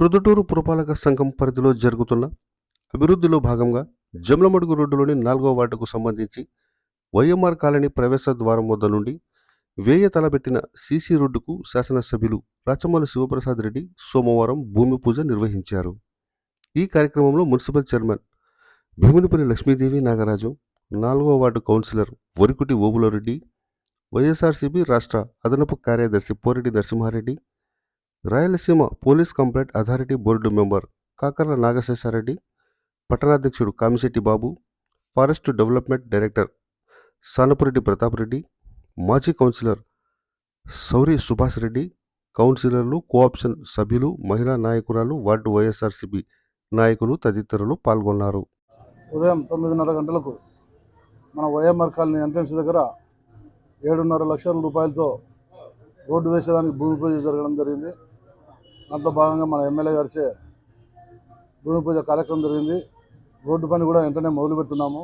ప్రొద్దుటూరు పురపాలక సంఘం పరిధిలో జరుగుతున్న అభివృద్ధిలో భాగంగా జమ్లమడుగు రోడ్డులోని నాలుగో వార్డుకు సంబంధించి వైఎంఆర్ కాలనీ ప్రవేశ ద్వారం వద్ద నుండి వేయ తలబెట్టిన సీసీ రోడ్డుకు శాసనసభ్యులు రాచమల్లి శివప్రసాద్ రెడ్డి సోమవారం భూమి పూజ నిర్వహించారు. ఈ కార్యక్రమంలో మున్సిపల్ చైర్మన్ భీమునిపల్లి లక్ష్మీదేవి నాగరాజు నాలుగో ward councillor Varikuti Obulareddy YSRCP రాష్ట్ర అదనపు కార్యదర్శి Poreddy Narasimhareddy Rayalaseema police complaint authority board member Kakarla Nagaseshareddy పట్టణాధ్యక్షుడు Kamisetti Babu forest development director Sanapureddy Pratap Reddy మాజీ కౌన్సిలర్ సౌరి సుభాష్ రెడ్డి కౌన్సిలర్లు కోఆప్షన్ సభ్యులు మహిళా నాయకురాలు వార్డు వైఎస్ఆర్సీపీ నాయకులు తదితరులు పాల్గొన్నారు. ఉదయం తొమ్మిదిన్నర గంటలకు మన వైఎంఆర్ కాలనీ ఎంట్రన్స్ దగ్గర ఏడున్నర లక్షల రూపాయలతో రోడ్డు వేసేదానికి భూమి పూజ జరగడం జరిగింది. దాంట్లో భాగంగా మన ఎమ్మెల్యే గారిచే భూమి పూజ కార్యక్రమం జరిగింది. రోడ్డు పని కూడా వెంటనే మొదలు పెడుతున్నాము.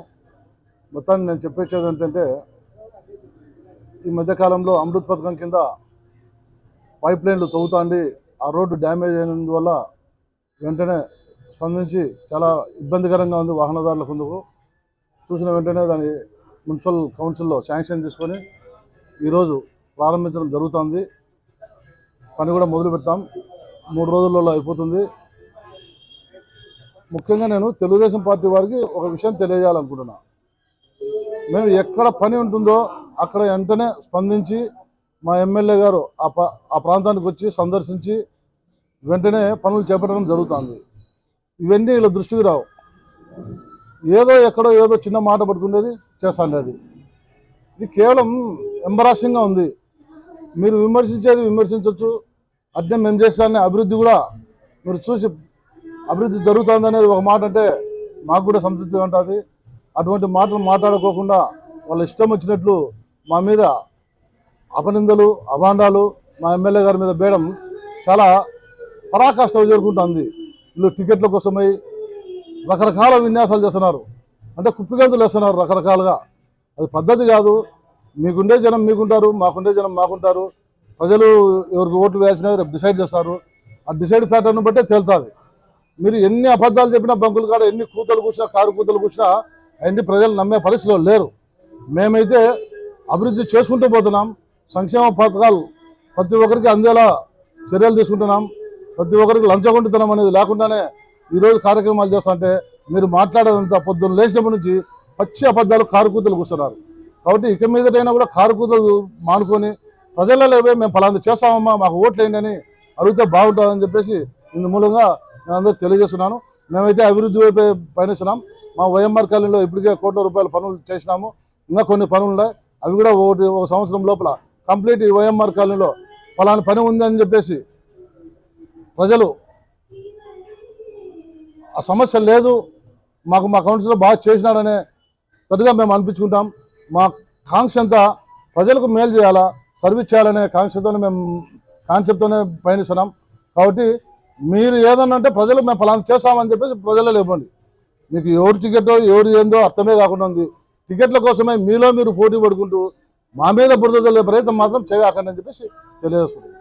మొత్తాన్ని నేను చెప్పేసేది ఏంటంటే ఈ మధ్యకాలంలో అమృత్ పథకం కింద పైప్ లైన్లు తవ్వుతాండి. ఆ రోడ్డు డ్యామేజ్ అయినందువల్ల వెంటనే స్పందించి చాలా ఇబ్బందికరంగా ఉంది వాహనదారులకు ముందుకు చూసిన వెంటనే దాని మున్సిపల్ కౌన్సిల్లో శాంక్షన్ తీసుకొని ఈరోజు ప్రారంభించడం జరుగుతుంది. పని కూడా మొదలు పెడతాం. మూడు రోజులలో అయిపోతుంది. ముఖ్యంగా నేను తెలుగుదేశం పార్టీ వారికి ఒక విషయం తెలియజేయాలనుకుంటున్నా. మేము ఎక్కడ పని ఉంటుందో అక్కడ వెంటనే స్పందించి మా ఎమ్మెల్యే గారు ఆ ప ఆ ప్రాంతానికి వచ్చి సందర్శించి వెంటనే పనులు చేపట్టడం జరుగుతుంది. ఇవన్నీ వీళ్ళ దృష్టికి రావు. ఏదో ఎక్కడో ఏదో చిన్న మాట పట్టుకునేది చేస్తాండి అది ఇది కేవలం ఎంబరాసింగ్గా ఉంది. మీరు విమర్శించేది విమర్శించవచ్చు అట్నే మేము చేస్తానే అభివృద్ధి కూడా మీరు చూసి అభివృద్ధి జరుగుతుంది అనేది ఒక మాట అంటే మాకు కూడా సంతృప్తిగా ఉంటుంది. అటువంటి మాటలు మాట్లాడుకోకుండా వాళ్ళ ఇష్టం వచ్చినట్లు మా మీద అపనిందలు అభాండాలు మా ఎమ్మెల్యే గారి మీద వేయడం చాలా పరాకాష్ట జరుగుతుంది వీళ్ళు టికెట్ల కోసమై రకరకాల విన్యాసాలు చేస్తున్నారు. అంటే కుప్పిగంతులు వేస్తున్నారు రకరకాలుగా. అది పద్ధతి కాదు. మీకుండే జనం మీకుంటారు మాకుండే జనం మాకుంటారు. ప్రజలు ఎవరికి ఓట్లు వేయాల్సిన రేపు డిసైడ్ చేస్తారు. ఆ డిసైడ్ ఫ్యాక్టర్ని బట్టే తేలుతుంది. మీరు ఎన్ని అబద్ధాలు చెప్పినా బంకులు కాడ ఎన్ని కూతలు కూర్చినా కారు కూతలు కూర్చినా అవన్నీ ప్రజలు నమ్మే పరిస్థితిలో లేరు. మేమైతే అభివృద్ధి చేసుకుంటూ పోతున్నాం. సంక్షేమ పథకాలు ప్రతి ఒక్కరికి అందేలా చర్యలు తీసుకుంటున్నాం. ప్రతి ఒక్కరికి లంచగొంటుతనం అనేది లేకుండానే ఈరోజు కార్యక్రమాలు చేస్తుంటే మీరు మాట్లాడేదంతా పొద్దున్న లేచినప్పటి నుంచి పచ్చి అబద్ధాలు కారుకూతలు కూర్చున్నారు కాబట్టి ఇక మీదటైనా కూడా కారు కూతలు మానుకొని ప్రజలలో పోయి మేము ఫలాంది చేస్తామమ్మా మాకు ఓట్లు వేయండి అని అడిగితే బాగుంటుందని చెప్పేసి ఇందు మూలంగా నేను అందరికి తెలియజేస్తున్నాను. మేమైతే అభివృద్ధి వైపు పయనిస్తున్నాం. మా వైఎంఆర్ కాలనీలో ఇప్పటికే కోట్ల రూపాయల పనులు చేసినాము. ఇంకా కొన్ని పనులు ఉన్నాయి. అవి కూడా ఒకటి ఒక సంవత్సరం లోపల కంప్లీట్ ఈ వైఎంఆర్ కాలనీలో ఫలాని పని ఉంది అని చెప్పేసి ప్రజలు ఆ సమస్య లేదు. మాకు మా కౌన్సిలర్ బాగా చేసినాడనే తట్టుగా మేము అనిపించుకుంటాం. మా కాంక్ష అంతా ప్రజలకు మేలు చేయాలా? సర్వీస్ చేయాలనే కాన్సెప్ట్తోనే మేము కాన్సెప్ట్తోనే పయనిస్తున్నాం. కాబట్టి మీరు ఏదన్నా అంటే ప్రజలు మేము ఫలానా చేస్తామని చెప్పేసి ప్రజలు లేపండి. మీకు ఎవరు టికెట్ ఎవరు ఏందో అర్థమే కాకుండా ఉంది. టికెట్ల కోసమే మీలో మీరు పోటీ పడుకుంటూ మా మీద బురద చల్లే ప్రయత్నం మాత్రం చేయకండి అని చెప్పేసి తెలియజేస్తున్నాం.